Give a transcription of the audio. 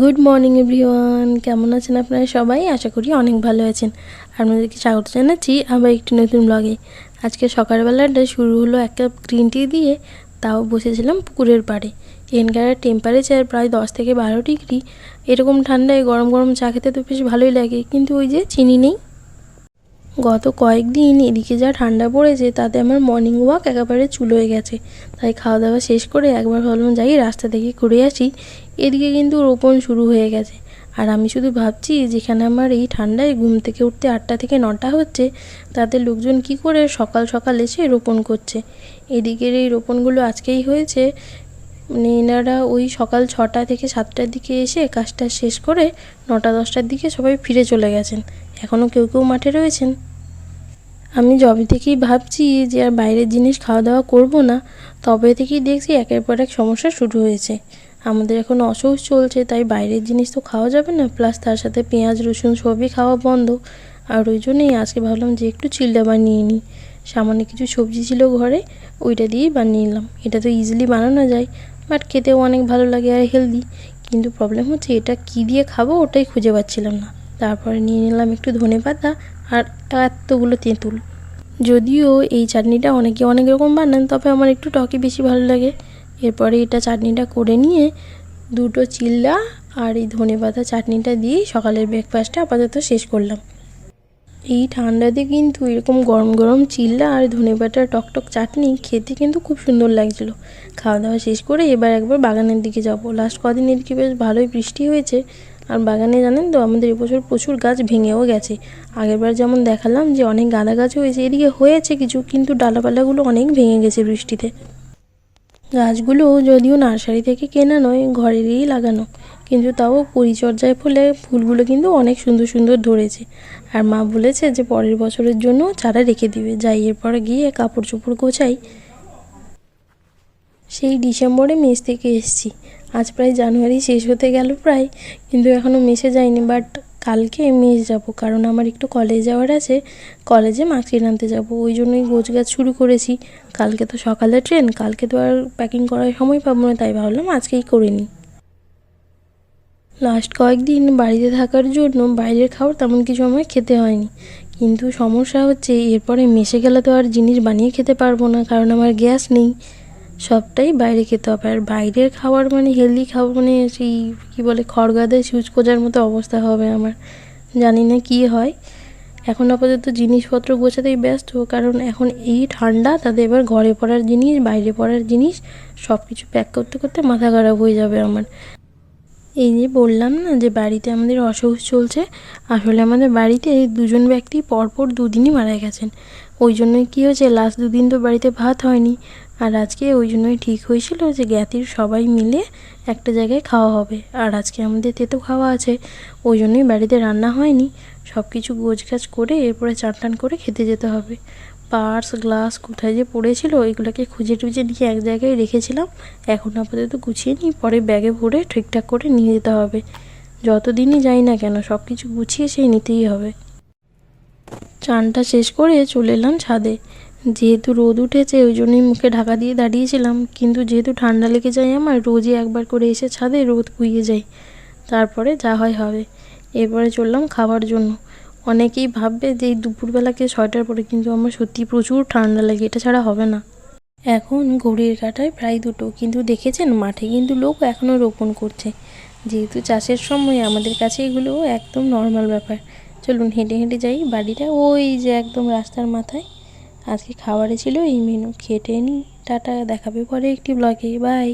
Good morning everyone কেমন আছেন আপনারা সবাই? আশা করি অনেক ভালো আছেন। আপনাদেরকে স্বাগত জানাচ্ছি আবার একটি নতুন ব্লগে আজকে সকালবেলাটা শুরু হলো এক কাপ গ্রিন টি দিয়ে, তাও বসেছিলাম পুকুরের পাড়ে। এখানকার টেম্পারেচার প্রায় দশ থেকে বারো ডিগ্রি এরকম ঠান্ডায় গরম গরম চা খেতে তো বেশ ভালোই লাগে, কিন্তু ওই যে চিনি নেই। গত কয়েকদিন এদিকে যা ঠান্ডা পড়েছে, তাতে আমার মর্নিং ওয়াক একেবারে চুলো হয়ে গেছে। তাই খাওয়া দাওয়া শেষ করে একবার ভাবলাম যাই রাস্তা থেকে ঘুরে আসি। এদিকে কিন্তু রোপণ শুরু হয়ে গেছে। আর আমি শুধু ভাবছি, যেখানে আমার এই ঠান্ডায় ঘুম থেকে উঠতে আটটা থেকে নটা হচ্ছে, তাতে লোকজন কি করে সকাল সকাল এসে রোপণ করছে? এদিকের এই রোপণগুলো আজকেই হয়েছে। মানে এনারা ওই সকাল ছটা থেকে সাতটার দিকে এসে কাজটা শেষ করে নটা দশটার দিকে সবাই ফিরে চলে গেছেন। এখনও কেউ কেউ মাঠে রয়েছেন? আমি যবে থেকেই ভাবছি যে আর বাইরের জিনিস খাওয়া দাওয়া করব না, তবে থেকেই দেখছি একের পর এক সমস্যা শুরু হয়েছে। আমাদের এখন অসৌচ চলছে, তাই বাইরের জিনিস তো খাওয়া যাবে না প্লাস তার সাথে পেঁয়াজ, রসুন সবই খাওয়া বন্ধ। আর ওই জন্যই আজকে ভাবলাম যে একটু চিল্লা বানিয়ে নিই। সামান্য কিছু সবজি ছিল ঘরে, ওইটা দিয়েই বানিয়ে নিলাম। এটা তো ইজিলি বানানো যায় বাট খেতেও অনেক ভালো লাগে আর হেলদি কিন্তু প্রবলেম হচ্ছে এটা কী দিয়ে খাব ওটাই খুঁজে পাচ্ছিলাম না। তারপরে নিয়ে নিলাম একটু ধনে পাতা আর এতগুলো তেঁতুল। যদিও এই চাটনিটা অনেকে অনেক রকম বানান, তবে আমার একটু টকে বেশি ভালো লাগে। এরপরে এটা চাটনিটা করে নিয়ে দুটো চিল্লা আর এই ধনে পাতা চাটনিটা দিয়ে সকালের ব্রেকফাস্টটা আপাতত শেষ করলাম। এই ঠান্ডাতে কিন্তু এরকম গরম গরম চিল্লা আর ধনে পাতার টকটক চাটনি খেতে কিন্তু খুব সুন্দর লাগছিল। খাওয়া দাওয়া শেষ করে এবার একবার বাগানের দিকে যাব। লাস্ট কদিন এদিকে বেশ ভালোই বৃষ্টি হয়েছে। আর বাগানে জানেন তো, আমাদের এবছর প্রচুর গাছ ভেঙেও গেছে। আগেরবার যেমন দেখালাম যে অনেক গাঁদা গাছ হয়েছে, এদিকে হয়েছে কিছু, কিন্তু ডালাপালাগুলো অনেক ভেঙে গেছে বৃষ্টিতে। গাছগুলো যদিও নার্সারি থেকে কেনা নয়, ঘরেরই লাগানো, কিন্তু তাও পরিচর্যায় ফলে ফুলগুলো কিন্তু অনেক সুন্দর সুন্দর ধরেছে। আর মা বলেছে যে পরের বছরের জন্য চারা রেখে দিবে, যাই এরপরে গিয়ে কাপড় চোপড় গোছাই। সেই ডিসেম্বরে মেস থেকে এসেছি। আজ প্রায় জানুয়ারি শেষ হতে গেল প্রায়, কিন্তু এখনও মেসে যাইনি বাট কালকে মেস যাব, কারণ আমার একটু কলেজ যাওয়ার আছে কলেজে মার্কশিট আনতে যাব, ওই জন্যই গোছ গাছ শুরু করেছি। কালকে তো সকালে ট্রেন কালকে তো আর প্যাকিং করার সময় পাবো না, তাই ভাবলাম আজকেই করে নিই। লাস্ট কয়েকদিন বাড়িতে থাকার জন্য বাইরের খাবার তেমন কিছু আমার খেতে হয়নি, কিন্তু সমস্যা হচ্ছে, এরপরে মেশে গেলে তো আর জিনিস বানিয়ে খেতে পারব না, কারণ আমার গ্যাস নেই। সবটাই বাইরে খেতে হবে। আর বাইরের খাবার মানে হেলদি খাবার মানে সেই কী বলে খড়গাদায় সুচ খোঁজার মতো অবস্থা হবে আমার। জানি না কী হয়। এখন আপাতত জিনিসপত্র গোছাতেই ব্যস্ত, কারণ এখন এই ঠান্ডা তাদের এবার ঘরে পড়ার জিনিস, বাইরে পড়ার জিনিস সব কিছু প্যাক করতে করতে মাথা খারাপ হয়ে যাবে আমার। এই যে বললাম না যে বাড়িতে আমাদের অসুখ চলছে, আসলে আমাদের বাড়িতে দুজন ব্যক্তি পরপর দুদিনই মারা গেছেন। ওই জন্যই কী হয়েছে লাস্ট দুদিন তো বাড়িতে ভাত হয়নি। আর আজকে ওই জন্যই ঠিক হয়েছিল যে জ্ঞাতির সবাই মিলে একটা জায়গায় খাওয়া হবে। আর আজকে আমাদের তেতো খাওয়া আছে, ওই জন্যই বাড়িতে রান্না হয়নি। সব কিছু গোছগাছ করে এরপরে চান টান করে খেতে যেতে হবে। পার্স, গ্লাস কোথায় যে পড়েছিল, ওইগুলোকে খুঁজে টুজে নিয়ে এক জায়গায় রেখেছিলাম। এখন আপাতত গুছিয়ে নিই, পরে ব্যাগে ভরে ঠিকঠাক করে নিয়ে যেতে হবে। যতদিনই যাই না কেন সব কিছু গুছিয়ে সেই নিতেই হবে। চানটা শেষ করে চলে এলাম ছাদে। যেহেতু রোদ উঠেছে, ওই জন্যই মুখে ঢাকা দিয়ে দাঁড়িয়েছিলাম। কিন্তু যেহেতু ঠান্ডা লেগে যায় আমার, রোজই একবার করে এসে ছাদে রোদ পুইয়ে যাই তারপরে যা হয় হবে। এরপরে চললাম খাবার জন্য। অনেকেই ভাববে যে এই দুপুরবেলাকে ছয়টার পরে কিন্তু আমার সত্যি প্রচুর ঠান্ডা লাগে, এটা ছাড়া হবে না। এখন ঘড়ির কাটায় প্রায় দুটো, কিন্তু দেখেছেন মাঠে কিন্তু লোক এখনও রোপণ করছে। যেহেতু চাষের সময়, আমাদের কাছে এগুলো একদম নর্মাল ব্যাপার। চলুন হেঁটে হেঁটে যাই বাড়িটা, ওই যে একদম রাস্তার মাথায়। আজকে খাবারে ছিল এই মেনু খেটে নিই টাটা, দেখাবে পরে একটি ব্লগে বাই